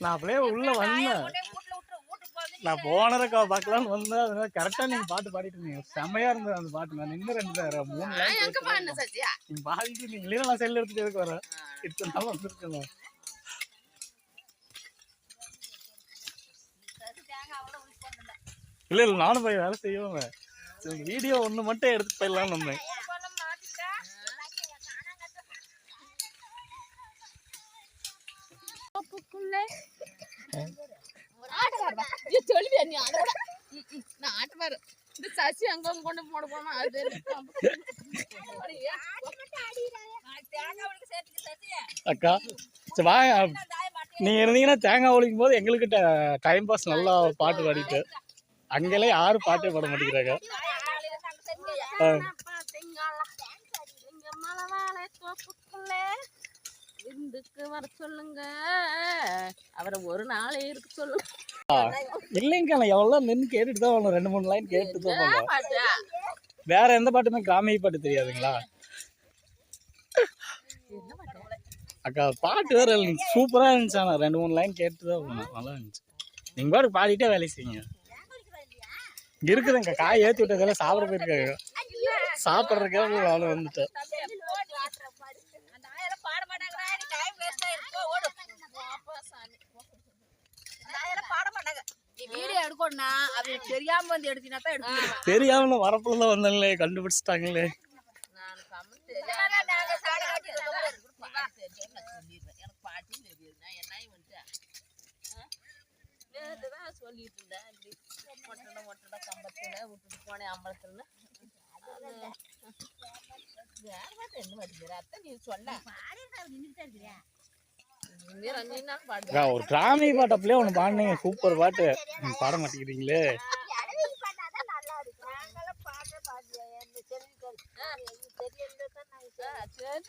நான் அப்படியே உள்ள வந்தேன். நான் போனதுக்கா பார்க்கலாம்னு வந்தேன் அதனால கரெக்டா நீங்க பாட்டு பாடிட்டு இருந்தீங்க. செமையா இருந்தது அந்த பாட்டு. நான் நின்று ரெண்டு தடவை, மூணு line எங்க பாடின கேட்டு சச்சியா நீங்க பாடிட்டு நீங்க இல்லையா நான் செல் எடுத்துட்டு எதுக்கு வரேன் இத்தனை நாள் வந்திருக்கேன் இல்ல. இல்ல நானும் போய் வேலை செய்வேன். வீடியோ ஒண்ணு மட்டும் எடுத்து போயிடலாம்னு வந்தேன். சொல்லுவியா நீ நான் இந்த சசி அங்க அங்க கொண்டு போட போனா அது அக்கா சரி வாங்க நீங்க இருந்தீங்கன்னா தேங்காய் ஒழிக்கும் போது எங்களுக்கு டைம் பாஸ் நல்லா பாட்டு பாடிட்டு அங்கெல்லாம் யாரும் பாட்டே பாட மாட்டேங்கிறாங்க ஆ. விருந்துக்கு வர சொல்லுங்க. அவரை ஒரு நாள் இருக்கு சொல்லுங்க இல்லைங்க நான் எவ்வளோ நின்று கேட்டுட்டு தான் வரணும். ரெண்டு மூணு லைன் கேட்டு தான் போகணும். பாட்டா? வேற எந்த பாட்டுமே கிராமிய பாட்டு தெரியாதுங்களா? அக்கா பாட்டு வேற சூப்பராக இருந்துச்சு ஆனால் ரெண்டு மூணு லைன் கேட்டு தான் போனேன் நல்லா இருந்துச்சு. நீங்கள் பாட்டு பாடிட்டே வேலை செய்யுங்க. இங்க இருக்குதுங்க காய் ஏற்றி விட்டதெல்லாம் சாப்பிட போயிருக்காங்க. சாப்பிட்றதுக்கே நானும் வந்துட்டேன். வீடியோ எடுக்கணும்னா அது தெரியாம வந்து எடுத்தினா தான் எடுக்கணும் தெரியாம வரப்புல வந்தாங்களே கண்டுபிடிச்சிட்டாங்களே. சொல்லிட்டு இருந்தேன். ஒட்டடை ஒட்டடை கம்பத்தில் விட்டுட்டு போனேன் அம்பலத்துலன்னு. வேற என்ன பாட்டு அத்தை நீ சொன்ன. ஒரு கிராமிய பாட்டு அப்படியே ஒன்று பாடினீங்க சூப்பர் பாட்டு. பாட மாட்டேங்கிறீங்களே.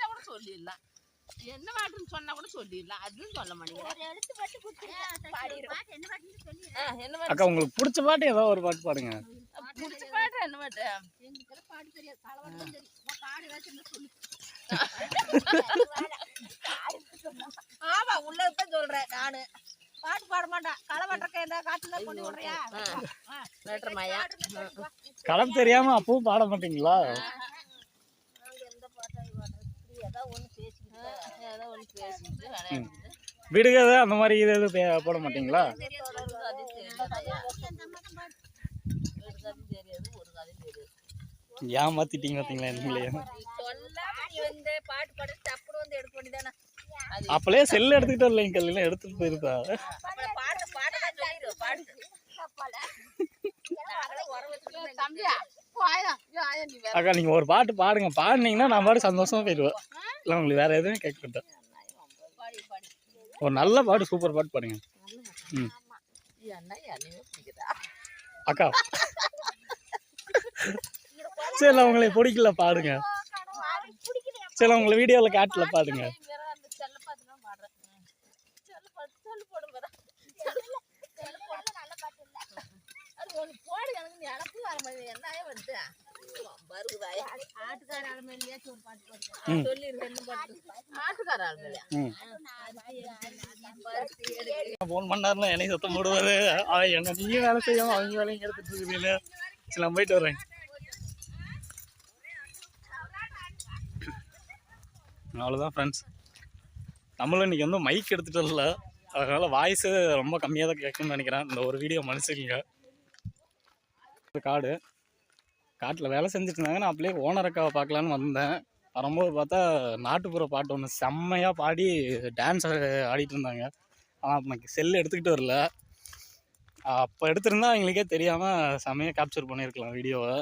கூட சொல்லிடலாம் என்ன பாட்டுன்னு சொன்னா கூட சொல்லிடலாம் அதுவும் சொல்ல மாட்டேங்கிறேன் என்ன பாட்டு அக்கா உங்களுக்கு பிடிச்ச பாட்டு ஏதோ ஒரு பாட்டு பாடுங்க. பிடிச்ச பாட்டு என்ன பாட்டு ஆமா உள்ளதான் சொல்றேன் நானு. பாட்டு பாட மாட்டேன் களை என்ன காட்டுல கொண்டு விடுறியா? களம் தெரியாம அப்பவும் பாட மாட்டீங்களா? விடுகதை அந்த மாதிரி இது எதுவும் போட மாட்டீங்களா? ஏமாத்திட்டீங்க பார்த்தீங்களா வந்து பாட்டு பாட தப்பு வந்து எடுக்க வேண்டியதானே அப்பளே செல் எடுத்துக்கிட்டு வரலைங்க கல்லையெல்லாம் எடுத்துட்டு போயிருப்பா அக்கா நீங்க ஒரு பாட்டு பாடுங்க. பாடுனீங்கன்னா நான் பாட்டு சந்தோஷமா போயிடுவேன். இல்லை உங்களுக்கு வேற எதுவும் கேட்க மாட்டேன். ஒரு நல்ல பாட்டு சூப்பர் பாட்டு பாடுங்க. ம். அக்கா. சரி உங்களை பிடிக்கல பாடுங்க. சரி உங்களை வீடியோவில் காட்டல பாடுங்க வேற அந்த செல்ல பார்த்து தான் பாடுறேன் செல்ல பார்த்து செல்லு போடும் வேற செல்ல போடல நல்ல பாட்டு இல்ல அது ஒன்று போடு எனக்கு நீ எனக்கு வர மாதிரி என்ன வந்து வருகுதாயா ஆட்டுக்கார ஆளுமே இல்லையா ஒரு பாட்டு பாடுங்க ம். சொல்லிருக்கேன் என்ன பாட்டு. ஆட்டுக்கார ஆளுமையா ம். ஃபோன் பண்ணாருன்னா என்னை சத்தம் போடுவாரு. அவன் என்ன நீங்க வேலை செய்யாம அவங்க வேலையும் எடுத்துட்டு இருக்கிறீங்க சரி நான் போயிட்டு வரேன். அவ்வளோதான் ஃப்ரெண்ட்ஸ் நம்மளும் இன்னைக்கு வந்து மைக் எடுத்துட்டு வரல. அதனால வாய்ஸு ரொம்ப கம்மியாக தான் கேட்கும்னு நினைக்கிறேன். இந்த ஒரு வீடியோ மனுஷங்க காடு. காட்டில் வேலை செஞ்சுட்டு இருந்தாங்க நான் அப்படியே ஓனர் அக்காவை பார்க்கலான்னு வந்தேன். வரும்போது பார்த்தா நாட்டுப்புற பாட்டு ஒன்று செம்மையாக பாடி டான்ஸ் ஆடிட்டு இருந்தாங்க ஆனால் எனக்கு செல் எடுத்துக்கிட்டு வரல. அப்போ எடுத்திருந்தா அவங்களுக்கே தெரியாமல் செம்மையாக கேப்சர் பண்ணியிருக்கலாம் வீடியோவை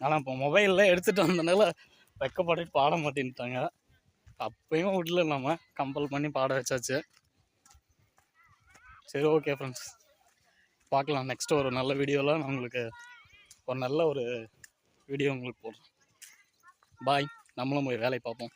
ஆனால் இப்போ மொபைலில் எடுத்துகிட்டு வந்தனால வெக்கப்பட்டுட்டு பாட மாட்டேன்ட்டாங்க. அப்பயும் விடல நம்ம. கம்பல் பண்ணி பாட வச்சாச்சு. சரி ஓகே ஃப்ரெண்ட்ஸ் பார்க்கலாம். நெக்ஸ்ட் ஒரு நல்ல வீடியோவில் நான் உங்களுக்கு ஒரு நல்ல ஒரு வீடியோ உங்களுக்கு போடுறேன். பாய் நம்மளும் போய் வேலையை பார்ப்போம்.